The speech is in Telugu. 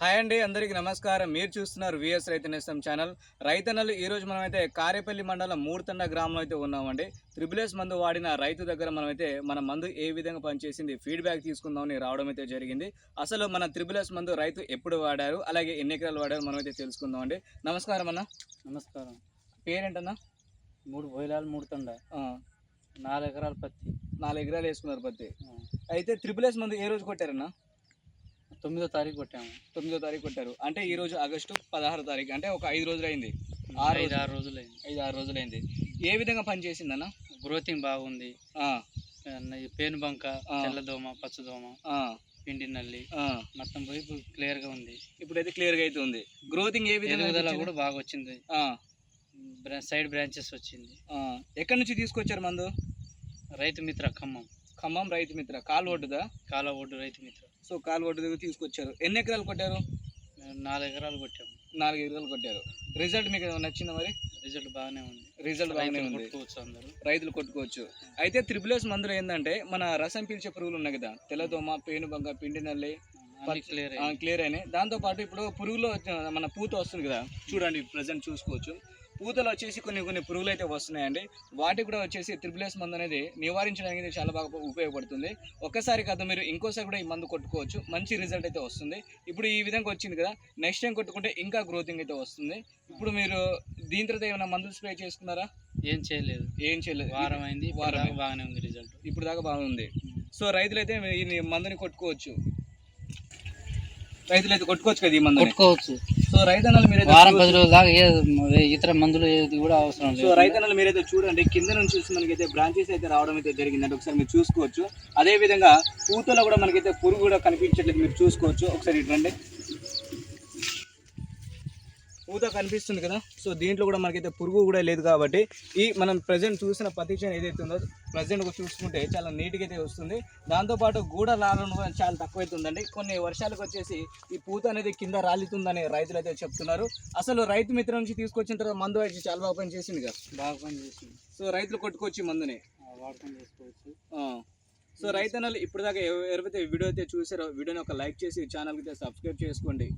హాయ్ అండి అందరికీ నమస్కారం. మీరు చూస్తున్నారు విఎస్ రైతు నేస్తం ఛానల్. రైతన్నలు ఈ రోజు మనమైతే కారేపల్లి మండలం మూడుతండ గ్రామంలో అయితే ఉన్నామండి. త్రిబులెస్ మందు వాడిన రైతు దగ్గర మనమైతే మన మందు ఏ విధంగా పనిచేసింది ఫీడ్బ్యాక్ తీసుకుందామని రావడం అయితే జరిగింది. అసలు మన త్రిబులెస్ మందు రైతు ఎప్పుడు వాడారు అలాగే ఎన్ని ఎకరాలు వాడారు మనమైతే తెలుసుకుందామండి. నమస్కారం అన్న. నమస్కారం. పేరేంటన్నా? మూడు బోయిలాలు మూడు తండ నాలుగు ఎకరాల పత్తి. నాలుగు ఎకరాలు వేసుకున్నారు పత్తి. అయితే త్రిబులెస్ మందు ఏ రోజు కొట్టారన్నా? తొమ్మిదో తారీఖు కొట్టాము. తొమ్మిదో తారీఖు కొట్టారు. అంటే ఈ రోజు ఆగస్టు పదహారు తారీఖు. అంటే ఒక ఐదు రోజులు అయింది ఆరు ఐదు రోజులు. ఆరు రోజులైంది. ఐదు ఆరు రోజులైంది. ఏ విధంగా పనిచేసిందన్న గ్రోతింగ్ బాగుంది. పేను బంక. తెల్లదోమ పచ్చదోమ పిండి నల్లి. మొత్తం పోయి క్లియర్గా ఉంది. ఇప్పుడైతే క్లియర్గా అయితే ఉంది. గ్రోతింగ్ ఏ విధంగా? కూడా బాగా వచ్చింది. సైడ్ బ్రాంచెస్ వచ్చింది. ఎక్కడి నుంచి తీసుకొచ్చారు మందు? రైతు మిత్ర ఖమ్మం. ఖమ్మం రైతు మిత్ర కాలు ఒడ్డుదా? కాల ఒడ్డు రైతు మిత్ర. సో కాలు ఒడ్డు దగ్గర తీసుకొచ్చారు. ఎన్ని ఎకరాలు కొట్టారు? మేము నాలుగు ఎకరాలు కొట్టాము నాలుగు ఎకరాలు కొట్టారు. రిజల్ట్ మీకు ఏమైనా నచ్చిందా మరి? రిజల్ట్ బాగానే ఉంది. రిజల్ట్ బాగానే ఉంది. కొట్టుకోవచ్చు అందరూ. రైతులు కొట్టుకోవచ్చు. అయితే త్రిబులెస్ మందులు ఏంటంటే మన రసం పీల్చే పురుగులు ఉన్నాయి కదా. తెల్లదోమ పేనుబంక పిండి నల్లి అన్ని క్లియర్ క్లియర్ అయినాయి. దాంతో పాటు ఇప్పుడు పురుగులు వచ్చ- మన పూత వస్తుంది కదా. చూడండి ప్రజెంట్ చూసుకోవచ్చు. పూతలు వచ్చేసి కొన్ని కొన్ని పురుగులు అయితే వస్తున్నాయండి. వాటికి కూడా వచ్చేసి త్రిబులెస్ మందు అనేది నివారించడానికి చాలా బాగా ఉపయోగపడుతుంది. ఒక్కసారి కాదు మీరు ఇంకోసారి కూడా ఈ మందు కొట్టుకోవచ్చు. మంచి రిజల్ట్ అయితే వస్తుంది. ఇప్పుడు ఈ విధంగా వచ్చింది కదా నెక్స్ట్ టైం కొట్టుకుంటే ఇంకా గ్రోతింగ్ అయితే వస్తుంది. ఇప్పుడు మీరు దీని తర్వాత ఏమైనా మందులు స్ప్రే చేసుకున్నారా? ఏం చేయలేదు. ఏం చేయలేదు. వారం అయింది వారం బాగానే ఉంది రిజల్ట్. ఇప్పుడు దాకా బాగుంది సో రైతులు అయితే ఈ మందుని కొట్టుకోవచ్చు. రైతులు అయితే కొట్టుకోవచ్చు కదా ఈ మందుని? కొట్టుకోవచ్చు. సో రైతన్నలు మీరైతే వారం పది రోజుల దాకా ఏ ఇతర మందులు ఏది కూడా అవసరం సో లేదు రైతన్నలు మీరైతే చూడండి కింద నుంచి చూసి మనకైతే బ్రాంచెస్ అయితే రావడం అయితే జరిగిందంటే ఒకసారి మీరు చూసుకోవచ్చు. అదే విధంగా పూతలో కూడా మనకైతే పురుగు కూడా కనిపించట్లేదు మీరు చూసుకోవచ్చు. ఒకసారి ఇటు రండి. పూత కనిపిస్తుంది కదా. సో దీంట్లో కూడా మనకైతే పురుగు కూడా లేదు కాబట్టి ఈ మనం ప్రజెంట్ చూసిన పత్తి చేను ఏదైతే ఉందో ప్రజెంట్ చూసుకుంటే చాలా నీట్గా అయితే వస్తుంది. దాంతోపాటు గూడ రావడం కూడా చాలా తక్కువ అవుతుందండి కొన్ని వర్షాలకు వచ్చేసి ఈ పూత అనేది కింద రాలుతుందని రైతులు అయితే చెప్తున్నారు. అసలు రైతు మిత్రం నుంచి తీసుకొచ్చిన తర్వాత మందు అయితే చాలా బాగా పని చేసింది కదా? బాగా పని చేసింది సో రైతులు కొట్టుకొచ్చి మందుని? వాడకం చేసుకోవచ్చు. సో రైతన్నలు ఇప్పుడు దాకా ఎవరైతే వీడియో అయితే చూసారో వీడియోని ఒక లైక్ చేసి ఛానల్కి అయితే సబ్స్క్రైబ్ చేసుకోండి.